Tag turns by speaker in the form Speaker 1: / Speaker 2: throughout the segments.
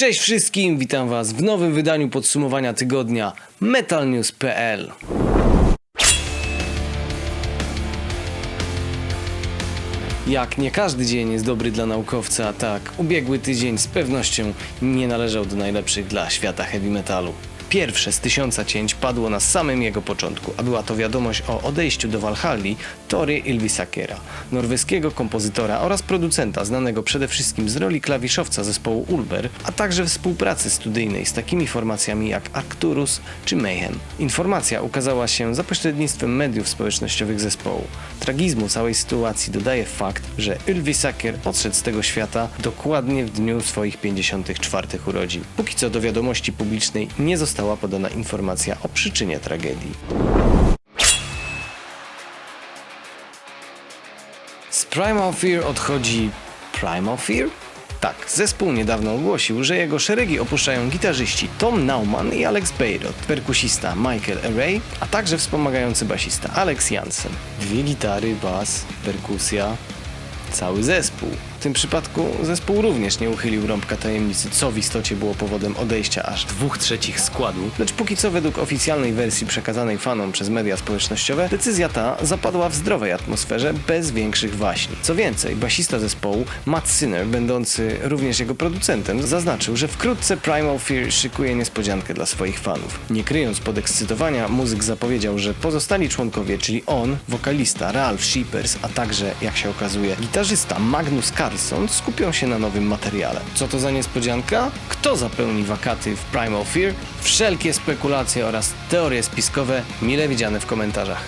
Speaker 1: Cześć wszystkim, witam was w nowym wydaniu podsumowania tygodnia metalnews.pl. Jak nie każdy dzień jest dobry dla naukowca, tak ubiegły tydzień z pewnością nie należał do najlepszych dla świata heavy metalu. Pierwsze z tysiąca cięć padło na samym jego początku, a była to wiadomość o odejściu do Walhalli Tory Ylvisakera, norweskiego kompozytora oraz producenta znanego przede wszystkim z roli klawiszowca zespołu Ulver, a także współpracy studyjnej z takimi formacjami jak Arcturus czy Mayhem. Informacja ukazała się za pośrednictwem mediów społecznościowych zespołu. Tragizmu całej sytuacji dodaje fakt, że Ylvisaker odszedł z tego świata dokładnie w dniu swoich 54 urodzin. Póki co do wiadomości publicznej nie została podana informacja o przyczynie tragedii. Z Primal Fear odchodzi Primal Fear? Tak, zespół niedawno ogłosił, że jego szeregi opuszczają gitarzyści Tom Nauman i Alex Bayrod, perkusista Michael Array, a także wspomagający basista Alex Jansen. Dwie gitary, bas, perkusja, cały zespół. W tym przypadku zespół również nie uchylił rąbka tajemnicy, co w istocie było powodem odejścia aż dwóch trzecich składu. Lecz póki co według oficjalnej wersji przekazanej fanom przez media społecznościowe, decyzja ta zapadła w zdrowej atmosferze, bez większych waśni. Co więcej, basista zespołu, Matt Sinner, będący również jego producentem, zaznaczył, że wkrótce Primal Fear szykuje niespodziankę dla swoich fanów. Nie kryjąc podekscytowania, muzyk zapowiedział, że pozostali członkowie, czyli on, wokalista Ralph Shippers, a także, jak się okazuje, gitarzysta Magnus Carlson skupią się na nowym materiale. Co to za niespodzianka? Kto zapełni wakaty w Primal Fear? Wszelkie spekulacje oraz teorie spiskowe mile widziane w komentarzach.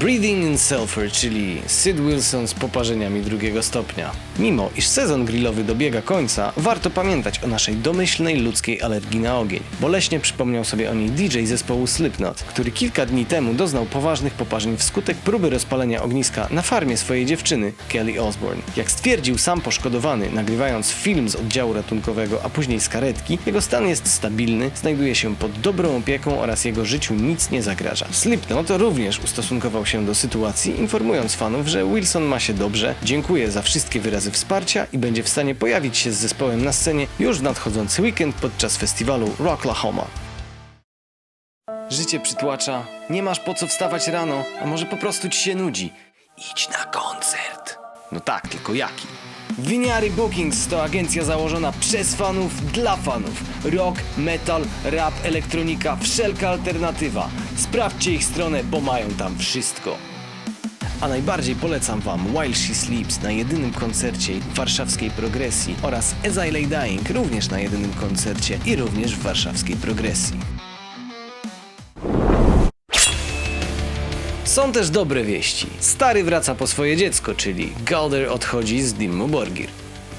Speaker 1: Breathing in Sulfur, czyli Sid Wilson z poparzeniami drugiego stopnia. Mimo iż sezon grillowy dobiega końca, warto pamiętać o naszej domyślnej ludzkiej alergii na ogień. Boleśnie przypomniał sobie o niej DJ zespołu Slipknot, który kilka dni temu doznał poważnych poparzeń wskutek próby rozpalenia ogniska na farmie swojej dziewczyny, Kelly Osbourne. Jak stwierdził sam poszkodowany, nagrywając film z oddziału ratunkowego, a później z karetki, jego stan jest stabilny, znajduje się pod dobrą opieką oraz jego życiu nic nie zagraża. Slipknot również ustosunkował się do sytuacji, informując fanów, że Wilson ma się dobrze, dziękuję za wszystkie wyrazy wsparcia i będzie w stanie pojawić się z zespołem na scenie już w nadchodzący weekend podczas festiwalu Rocklahoma. Życie przytłacza, nie masz po co wstawać rano, a może po prostu ci się nudzi. Idź na koncert. No tak, tylko jaki? Winiary Bookings to agencja założona przez fanów dla fanów. Rock, metal, rap, elektronika, wszelka alternatywa. Sprawdźcie ich stronę, bo mają tam wszystko. A najbardziej polecam Wam While She Sleeps na jedynym koncercie warszawskiej progresji oraz As I Lay Dying również na jedynym koncercie i również w warszawskiej progresji. Są też dobre wieści. Stary wraca po swoje dziecko, czyli Galder odchodzi z Dimmu Borgir.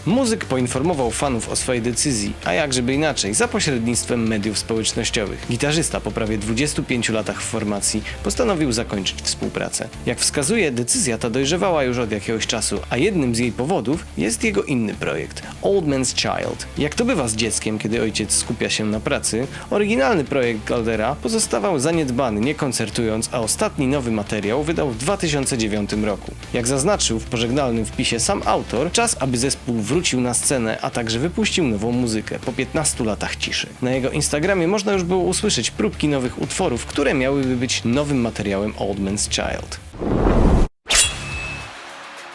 Speaker 1: Muzyk poinformował fanów o swojej decyzji, a jakżeby inaczej, za pośrednictwem mediów społecznościowych. Gitarzysta po prawie 25 latach w formacji postanowił zakończyć współpracę. Jak wskazuje, decyzja ta dojrzewała już od jakiegoś czasu, a jednym z jej powodów jest jego inny projekt Old Man's Child. Jak to bywa z dzieckiem, kiedy ojciec skupia się na pracy, oryginalny projekt Galdera pozostawał zaniedbany, nie koncertując, a ostatni nowy materiał wydał w 2009 roku. Jak zaznaczył w pożegnalnym wpisie sam autor, czas aby zespół wrócił na scenę, a także wypuścił nową muzykę po 15 latach ciszy. Na jego Instagramie można już było usłyszeć próbki nowych utworów, które miałyby być nowym materiałem Old Man's Child.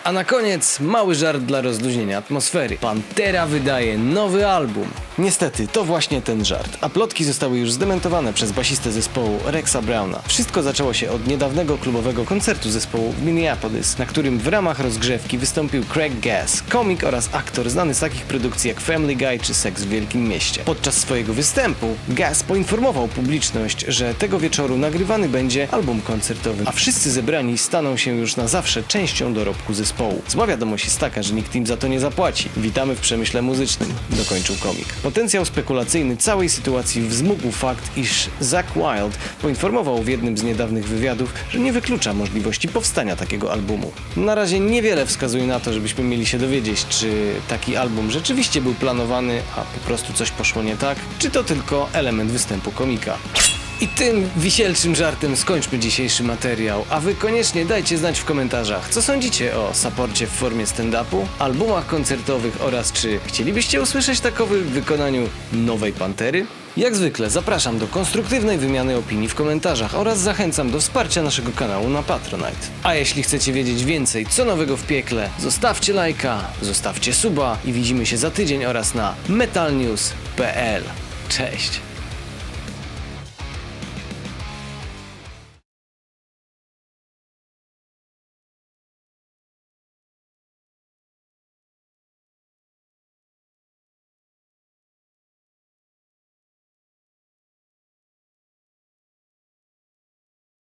Speaker 1: A na koniec mały żart dla rozluźnienia atmosfery. Pantera wydaje nowy album. Niestety, to właśnie ten żart, a plotki zostały już zdementowane przez basistę zespołu Rexa Browna. Wszystko zaczęło się od niedawnego klubowego koncertu zespołu w Minneapolis, na którym w ramach rozgrzewki wystąpił Craig Gass, komik oraz aktor znany z takich produkcji jak Family Guy czy Seks w Wielkim Mieście. Podczas swojego występu Gass poinformował publiczność, że tego wieczoru nagrywany będzie album koncertowy, a wszyscy zebrani staną się już na zawsze częścią dorobku zespołu. Zła wiadomość jest taka, że nikt im za to nie zapłaci. Witamy w przemyśle muzycznym, dokończył komik. Potencjał spekulacyjny całej sytuacji wzmógł fakt, iż Zack Wild poinformował w jednym z niedawnych wywiadów, że nie wyklucza możliwości powstania takiego albumu. Na razie niewiele wskazuje na to, żebyśmy mieli się dowiedzieć, czy taki album rzeczywiście był planowany, a po prostu coś poszło nie tak, czy to tylko element występu komika. I tym wisielczym żartem skończmy dzisiejszy materiał, a wy koniecznie dajcie znać w komentarzach, co sądzicie o saporcie w formie stand-upu, albumach koncertowych oraz czy chcielibyście usłyszeć takowy w wykonaniu Nowej Pantery? Jak zwykle zapraszam do konstruktywnej wymiany opinii w komentarzach oraz zachęcam do wsparcia naszego kanału na Patronite. A jeśli chcecie wiedzieć więcej, co nowego w piekle, zostawcie lajka, zostawcie suba i widzimy się za tydzień oraz na metalnews.pl. Cześć!